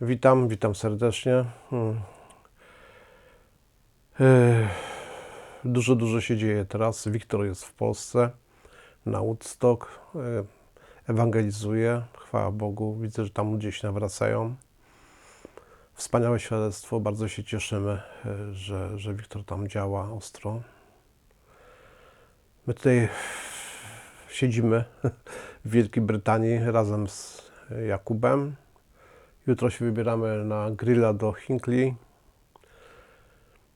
Witam, witam serdecznie. Hmm. Dużo, dużo się dzieje teraz. Wiktor jest w Polsce, na Woodstock. e, Ewangelizuje, chwała Bogu. Widzę, że tam się nawracają. Wspaniałe świadectwo, bardzo się cieszymy, e, że, że Wiktor tam działa ostro. My tutaj siedzimy w Wielkiej Brytanii razem z Jakubem. Jutro się wybieramy na grilla do Hinkley.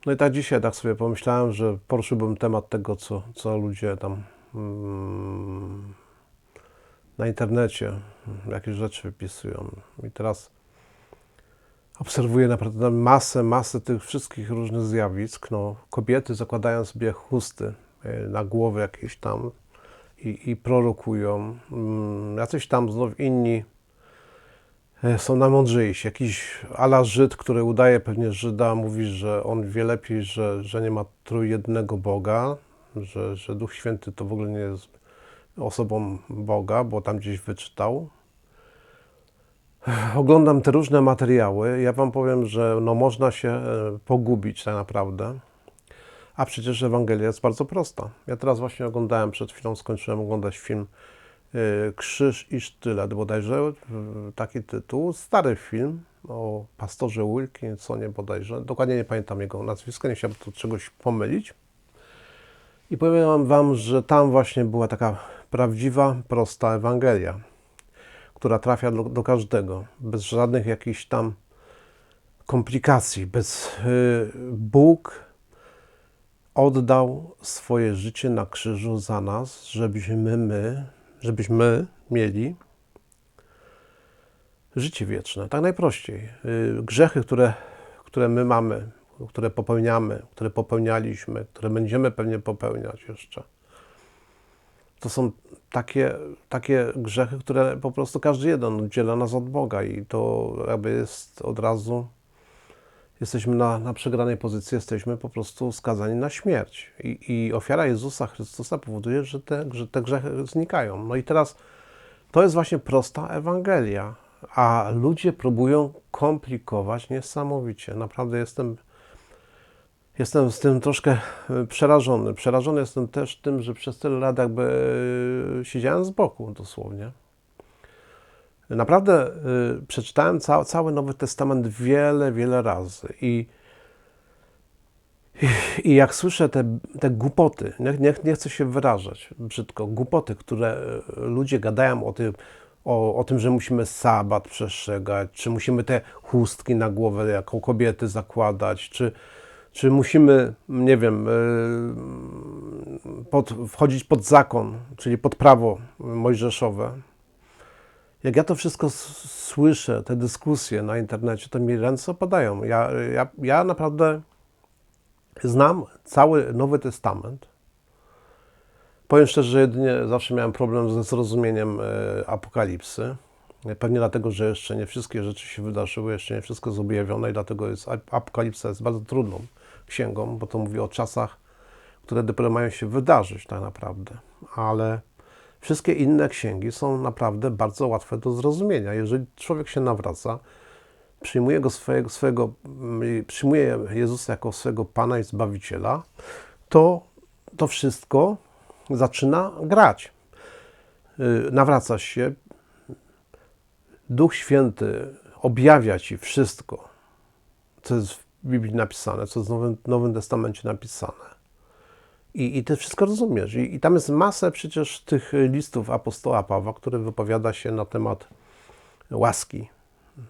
No i tak dzisiaj tak sobie pomyślałem, że poruszyłbym temat tego, co, co ludzie tam mm, na internecie, jakieś rzeczy wypisują. I teraz obserwuję naprawdę masę, masę tych wszystkich różnych zjawisk. No, kobiety zakładają sobie chusty e, na głowę jakieś tam i, i prorokują. Mm, Jacyś tam znów inni są najmądrzejsi. Jakiś ala Żyd, który udaje pewnie Żyda, mówi, że on wie lepiej, że, że nie ma trójjednego Boga, że, że Duch Święty to w ogóle nie jest osobą Boga, bo tam gdzieś wyczytał. Oglądam te różne materiały. Ja Wam powiem, że no można się e, pogubić tak naprawdę. A przecież Ewangelia jest bardzo prosta. Ja teraz właśnie oglądałem, przed chwilą skończyłem oglądać film Krzyż i sztylet bodajże, y, taki tytuł. Stary film o pastorze Wilkinsonie bodajże. Dokładnie nie pamiętam jego nazwiska, nie chciałbym tu czegoś pomylić. I powiem Wam, że tam właśnie była taka prawdziwa, prosta Ewangelia, która trafia do, do każdego, bez żadnych jakichś tam komplikacji, bez y, Bóg oddał swoje życie na krzyżu za nas, żebyśmy my, żebyśmy mieli życie wieczne. Tak najprościej. Y, Grzechy, które, które my mamy, które popełniamy, które popełnialiśmy, które będziemy pewnie popełniać jeszcze, to są takie, takie grzechy, które po prostu każdy jeden oddziela nas od Boga i to jakby jest od razu jesteśmy na, na przegranej pozycji, jesteśmy po prostu skazani na śmierć. I, I ofiara Jezusa Chrystusa powoduje, że te, że te grzechy znikają. No i teraz to jest właśnie prosta Ewangelia, a ludzie próbują komplikować niesamowicie. Naprawdę jestem, jestem z tym troszkę e, przerażony. Przerażony jestem też tym, że przez tyle lat jakby e, siedziałem z boku dosłownie. Naprawdę y, przeczytałem ca cały Nowy Testament wiele, wiele razy i, i, i jak słyszę te, te głupoty, nie, nie, nie chcę się wyrażać brzydko, głupoty, które y, ludzie gadają o tym, o, o tym, że musimy sabat przestrzegać, czy musimy te chustki na głowę jako kobiety zakładać, czy, czy musimy, nie wiem, y, pod, wchodzić pod zakon, czyli pod prawo mojżeszowe, jak ja to wszystko słyszę, te dyskusje na internecie, to mi ręce opadają. Ja, ja, ja naprawdę znam cały Nowy Testament. Powiem szczerze, że jedynie zawsze miałem problem ze zrozumieniem e, Apokalipsy. Pewnie dlatego, że jeszcze nie wszystkie rzeczy się wydarzyły, jeszcze nie wszystko jest objawione i dlatego jest, Apokalipsa jest bardzo trudną księgą, bo to mówi o czasach, które dopiero mają się wydarzyć tak naprawdę. Ale Wszystkie inne księgi są naprawdę bardzo łatwe do zrozumienia. Jeżeli człowiek się nawraca, przyjmuje go swojego, swojego, mm, przyjmuje Jezusa jako swojego Pana i Zbawiciela, to to wszystko zaczyna grać. Y, Nawracasz się, Duch Święty objawia Ci wszystko, co jest w Biblii napisane, co jest w Nowym, Nowym Testamencie napisane. I, I ty wszystko rozumiesz. I, I tam jest masę przecież tych listów apostoła Pawła, który wypowiada się na temat łaski.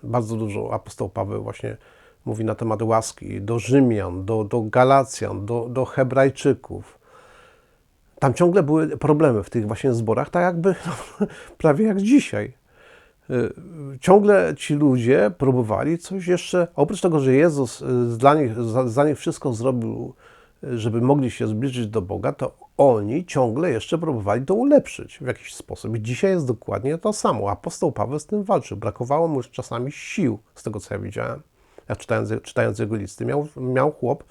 Bardzo dużo apostoł Paweł właśnie mówi na temat łaski do Rzymian, do, do Galacjan, do, do Hebrajczyków. Tam ciągle były problemy w tych właśnie zborach, tak jakby no, prawie jak dzisiaj. Y, Ciągle ci ludzie próbowali coś jeszcze, oprócz tego, że Jezus y, dla nich, za, za nich wszystko zrobił, żeby mogli się zbliżyć do Boga, to oni ciągle jeszcze próbowali to ulepszyć w jakiś sposób. I dzisiaj jest dokładnie to samo. Apostoł Paweł z tym walczył. Brakowało mu już czasami sił, z tego co ja widziałem. Jak czytając, czytając jego listy, miał, miał chłop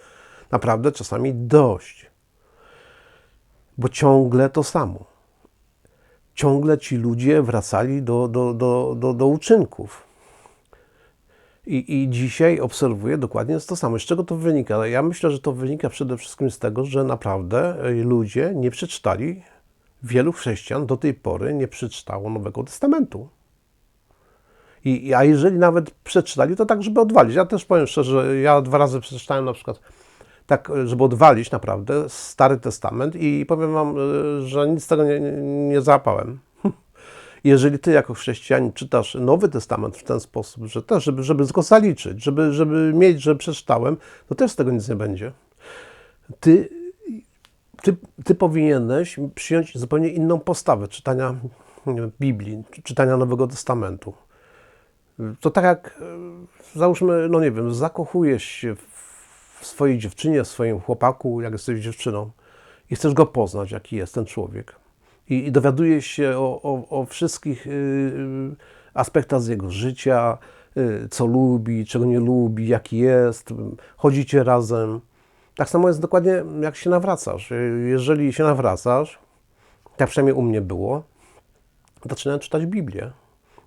naprawdę czasami dość. Bo ciągle to samo ciągle ci ludzie wracali do, do, do, do, do uczynków. I, I dzisiaj obserwuję dokładnie to samo. Z czego to wynika? Ja myślę, że to wynika przede wszystkim z tego, że naprawdę y, ludzie nie przeczytali, wielu chrześcijan do tej pory nie przeczytało Nowego Testamentu. I, a jeżeli nawet przeczytali, to tak, żeby odwalić. Ja też powiem szczerze, ja dwa razy przeczytałem na przykład tak, żeby odwalić naprawdę Stary Testament i powiem Wam, y, że nic z tego nie, nie, załapałem. Jeżeli Ty jako chrześcijanin czytasz Nowy Testament w ten sposób, że też, żeby, żeby go zaliczyć, żeby, żeby mieć, że przeczytałem, to też z tego nic nie będzie. Ty, ty, ty powinieneś przyjąć zupełnie inną postawę czytania Biblii, czytania Nowego Testamentu. To tak jak, załóżmy, no nie wiem, zakochujesz się w swojej dziewczynie, w swoim chłopaku, jak jesteś dziewczyną i chcesz go poznać, jaki jest ten człowiek. I, i dowiadujesz się o, o, o wszystkich y, y, aspektach z jego życia, y, co lubi, czego nie lubi, jaki jest, chodzicie razem. Tak samo jest dokładnie, jak się nawracasz. Jeżeli się nawracasz, tak przynajmniej u mnie było, zaczynałem czytać Biblię.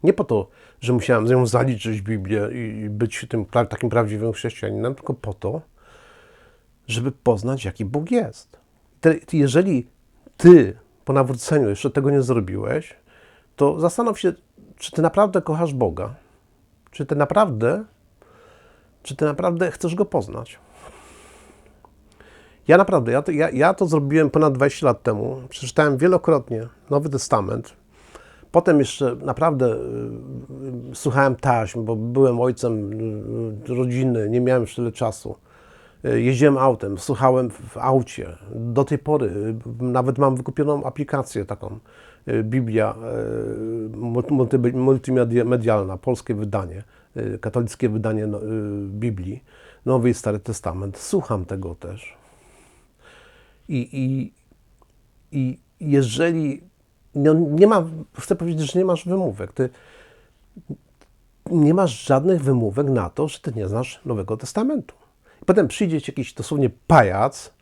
Nie po to, że musiałem z nią zaliczyć Biblię i być tym takim prawdziwym chrześcijaninem, tylko po to, żeby poznać, jaki Bóg jest. Jeżeli ty po nawróceniu jeszcze tego nie zrobiłeś, to zastanów się, czy ty naprawdę kochasz Boga. Czy ty naprawdę, czy ty naprawdę chcesz Go poznać. Ja naprawdę, ja to, ja, ja to zrobiłem ponad 20 lat temu. Przeczytałem wielokrotnie Nowy Testament. Potem jeszcze naprawdę y, y, słuchałem taśm, bo byłem ojcem y, rodziny, nie miałem tyle czasu. Jeździłem autem, słuchałem w aucie. Do tej pory nawet mam wykupioną aplikację taką, Biblia multimedialna, polskie wydanie, katolickie wydanie Biblii, Nowy i Stary Testament. Słucham tego też. I, i, i jeżeli no, nie ma, chcę powiedzieć, że nie masz wymówek. Ty nie masz żadnych wymówek na to, że ty nie znasz Nowego Testamentu. Potem przyjdzie ci jakiś dosłownie pajac,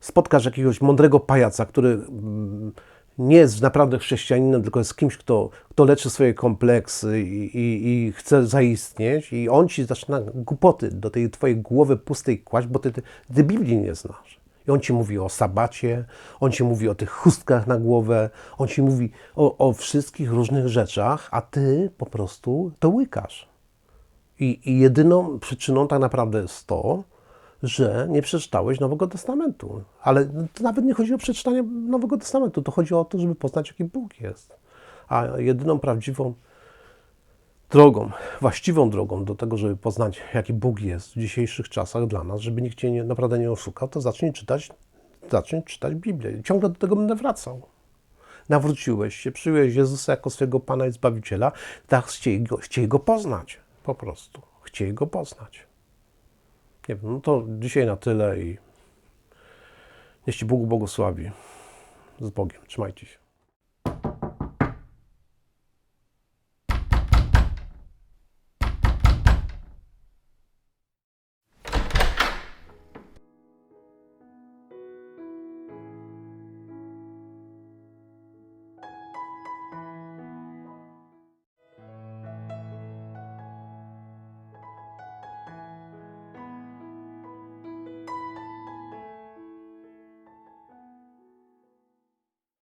spotkasz jakiegoś mądrego pajaca, który mm, nie jest naprawdę chrześcijaninem, tylko jest kimś, kto, kto leczy swoje kompleksy i, i, i chce zaistnieć, i on ci zaczyna głupoty do tej twojej głowy pustej kłaść, bo ty, ty, ty Biblii nie znasz. I on ci mówi o sabacie, on ci mówi o tych chustkach na głowę, on ci mówi o, o wszystkich różnych rzeczach, a ty po prostu to łykasz. I, I jedyną przyczyną tak naprawdę jest to, że nie przeczytałeś Nowego Testamentu. Ale to nawet nie chodzi o przeczytanie Nowego Testamentu, to chodzi o to, żeby poznać, jaki Bóg jest. A jedyną prawdziwą drogą, właściwą drogą do tego, żeby poznać, jaki Bóg jest w dzisiejszych czasach dla nas, żeby nikt cię nie, naprawdę nie oszukał, to zacznij czytać, zacznij czytać Biblię. Ciągle do tego będę wracał. Nawróciłeś się, przyjąłeś Jezusa jako swojego Pana i Zbawiciela, tak chciej go, chciej go poznać. Po prostu. Chciej go poznać. Nie wiem, no to dzisiaj na tyle i niech Ci Bóg błogosławi. Z Bogiem. Trzymajcie się.